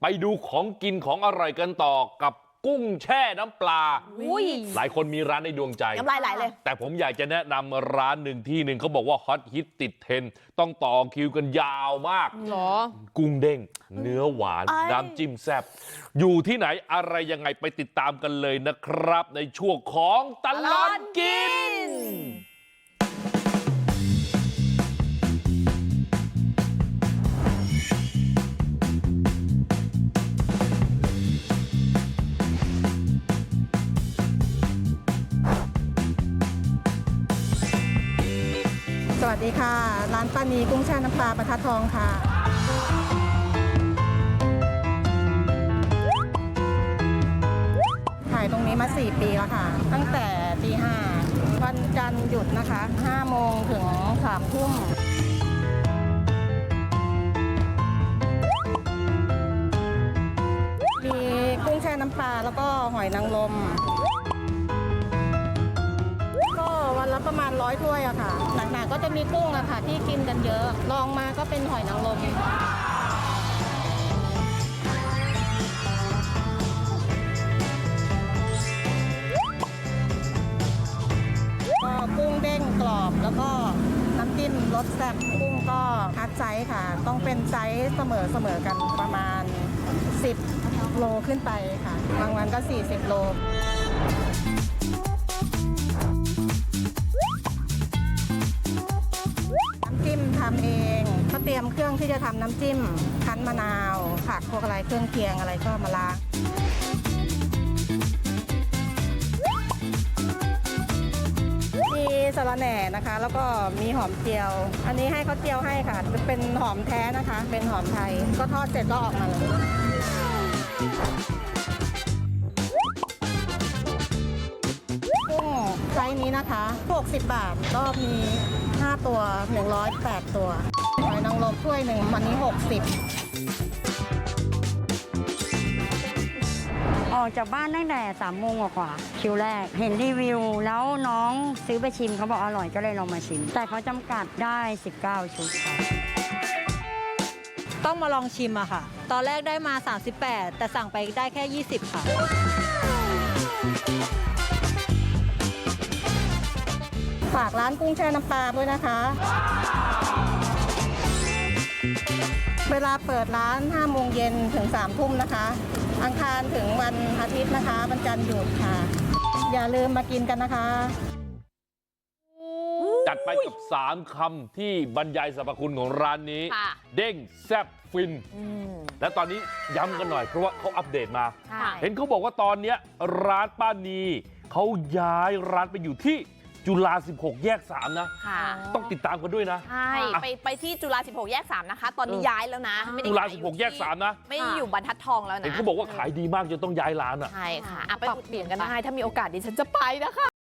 ไปดูของกินของอร่อยกันต่อกับกุ้งแช่น้ำปลาอุ้ยหลายคนมีร้านในดวงใจน้ำลายไหลเลยแต่ผมอยากจะแนะนำร้านหนึ่งที่หนึ่งเขาบอกว่าฮอตฮิตติดเทรนด์ต้องต่อคิวกันยาวมากหรอกุ้งเด้งเนื้อหวานเอ้ยน้ำจิ้มแซ่บอยู่ที่ไหนอะไรยังไงไปติดตามกันเลยนะครับ ในช่วงของตลอดกิน วัสดีค่ะ ร้านป้านีกุ้งแช่น้ำปลาประทัดทองค่ะ ขายตรงนี้มา 4 ปีแล้วค่ะ ตั้งแต่ตีห้าวันจันทร์หยุดนะคะ5โมงถึง3ทุ่มมีกุ้งแช่น้ำปลาแล้วก็หอยนางรม ประมาณร้อยถ้วยอะค่ะ หนักๆก็จะมีกุ้งอะค่ะ ที่กินกันเยอะลองมาก็เป็นหอยนางรมก็กุ้งเด้งกรอบแล้วก็น้ำจิ้มรสแซ่บกุ้งก็คัดไซส์ค่ะ ต้องเป็นไซส์เสมอเสมอๆกันประมาณ 10 โลขึ้นไปค่ะ บางวันก็ 40 โล ยมเครื่องที่จะทำน้ำจิ้ม คั้นมะนาว ผักพวกอะไรเครื่องเคียงอะไรก็มาล้างมีสะระแหน่นะคะ แล้วก็มีหอมเจียว อันนี้ให้เขาเจียวให้ค่ะ จะเป็นหอมแท้นะคะ เป็นหอมไทย ก็ทอดเสร็จก็ออกมาเลยกุ้งไซส์นี้นะคะ 60 บาทรอบนี้5ตัว 108 ตัว หอยนางรมถ้วยหนึ่งวันนี้ 60 ออกจากบ้านตั้งแต่สามโมงกว่าๆคิวแรก เห็นรีวิว แล้วน้องซื้อไปชิมเขาบอกอร่อยก็เลยลองมาชิม แต่เขาจำกัดได้ 19 ชุดค่ะต้องมาลองชิมอะค่ะ ตอนแรกได้มา 38 แต่สั่งไปได้แค่ 20 ค่ะ ฝากร้านกุ้งแช่น้ำปลาด้วยนะคะ เวลาเปิดร้าน5โมงเย็นถึง3ทุ่มนะคะ อังคารถึงวันอาทิตย์นะคะวันจันทร์หยุดค่ะ อย่าลืมมากินกันนะคะ จัดไปกับ 3คำที่บรรยายสรรพคุณของร้านนี้ ค่ะ เด้งแซ่บฟิน อืม และตอนนี้ย้ำกันหน่อยเพราะว่าเขาอัปเดตมาค่ะเห็นเขาบอกว่าตอนเนี้ยร้านป้านีเขาย้ายร้านไปอยู่ที่ จุฬา16แยก3นะค่ะต้องติดตามกันด้วยนะ ใช่ ไปไปที่จุฬา16 แยก 3 นะคะ ตอนนี้เออย้ายแล้วนะไม่ได้จุฬาขยอยู่16 แยกที่3นะ ไม่ได้อยู่บรรทัดทองแล้วนะเห็นเขาบอกว่าขายดีมากจนต้องย้ายร้านอะใช่ค่ะอะไปอุดหนุนกันได้ถ้ามีโอกาสดิฉันจะไปนะคะ